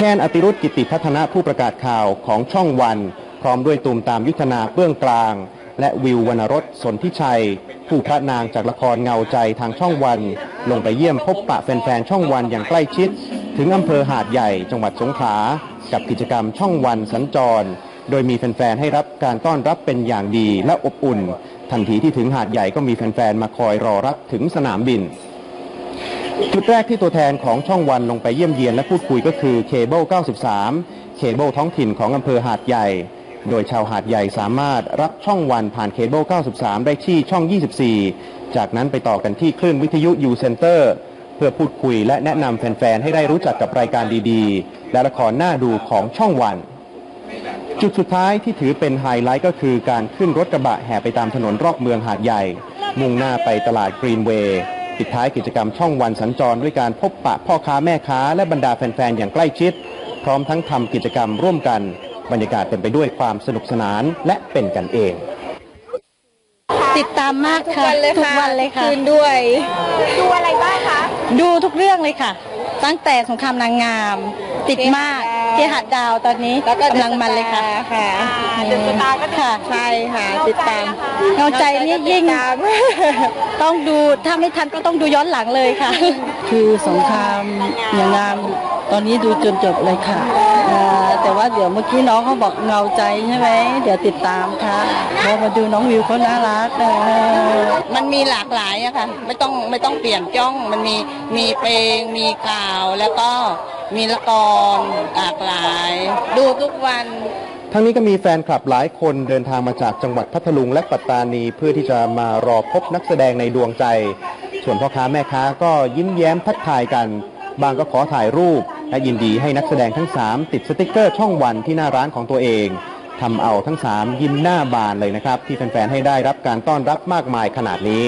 แคนอติรุธกิติพัฒนะผู้ประกาศข่าวของช่องวัน พร้อมด้วยตูมตามยุทธนาเบื้องกลาง และวิววรรณรสสนทิชัย ผู้พระนางจากละครเงาใจทางช่องวัน ลงไปเยี่ยมพบปะแฟนๆช่องวันอย่างใกล้ชิด ถึงอำเภอหาดใหญ่จังหวัดสงขลากับกิจกรรมช่องวันสัญจร โดยมีแฟนๆให้รับการต้อนรับเป็นอย่างดีและอบอุ่น ทันทีที่ถึงหาดใหญ่ก็มีแฟนๆมาคอยรอรับถึงสนามบิน จุดแรกที่ตัวแทนของช่องวันลงไปเยี่ยมเยียนและพูดคุยก็คือเคเบิล93 เคเบิลท้องถิ่นของอำเภอหาดใหญ่ โดยชาวหาดใหญ่สามารถรับช่องวันผ่านเคเบิล93 ได้ที่ช่อง 24 จากนั้นไปต่อกันที่คลื่นวิทยุยูเซนเตอร์เพื่อพูดคุยและแนะนำแฟน ๆ ให้ได้รู้จักกับรายการดีๆ และละครน่าดูของช่องวัน จุดสุดท้ายที่ถือเป็นไฮไลท์ก็คือการขึ้นรถกระบะแห่ไปตามถนนรอบเมืองหาดใหญ่ มุ่งหน้าไปตลาดกรีนเวย์ ปิดท้ายกิจกรรมช่องวันสัญจรด้วยการพบปะพ่อค้าแม่ค้าและบรรดาแฟนๆ อย่างใกล้ชิด พร้อมทั้งทำกิจกรรมร่วมกัน บรรยากาศเต็มไปด้วยความสนุกสนานและเป็นกันเอง ติดตามมากค่ะวันเลยค่ะทุกวันเลยค่ะคืนด้วย ดูอะไรบ้างคะ ดูทุกเรื่องเลยค่ะ ตั้งแต่สงครามนางงาม ติดมาก ที่หัดดาวตอนนี้แล้วก็กำลังมันเลยค่ะค่ะเดือนสตาร์ก็ค่ะใช่ค่ะติดตามเงาใจนี่ยิ่งติดตามต้องดูถ้าไม่ทันก็ต้องดูย้อนหลังเลยค่ะ คือสงครามอย่างงามตอนนี้ดูจนจบเลยค่ะเอ่อแต่ว่าเดี๋ยวเมื่อกี้น้องเขาบอกเงาใจใช่ไหมเดี๋ยวติดตามค่ะเรามาดูน้องวิวเขาน่ารักเออมันมีหลากหลายอะค่ะ ไม่ต้องไม่ต้องเปลี่ยนจ้องมันมีมีเพลงมีข่าวแล้วก็ มีละครหลากหลาย ดูทุกวัน ทั้งนี้ก็มีแฟนคลับหลายคนเดินทางมาจากจังหวัดพัทลุงและปัตตานี เพื่อที่จะมารอพบนักแสดงในดวงใจ ส่วนพ่อค้าแม่ค้าก็ยิ้มแย้มทักทายกัน บางก็ขอถ่ายรูป และยินดีให้นักแสดงทั้ง 3 ติดสติกเกอร์ช่องวันที่หน้าร้านของตัวเองทำเอาทั้ง 3 ยิ้มหน้าบานเลยนะครับ ที่แฟนๆให้ได้รับการต้อนรับมากมายขนาดนี้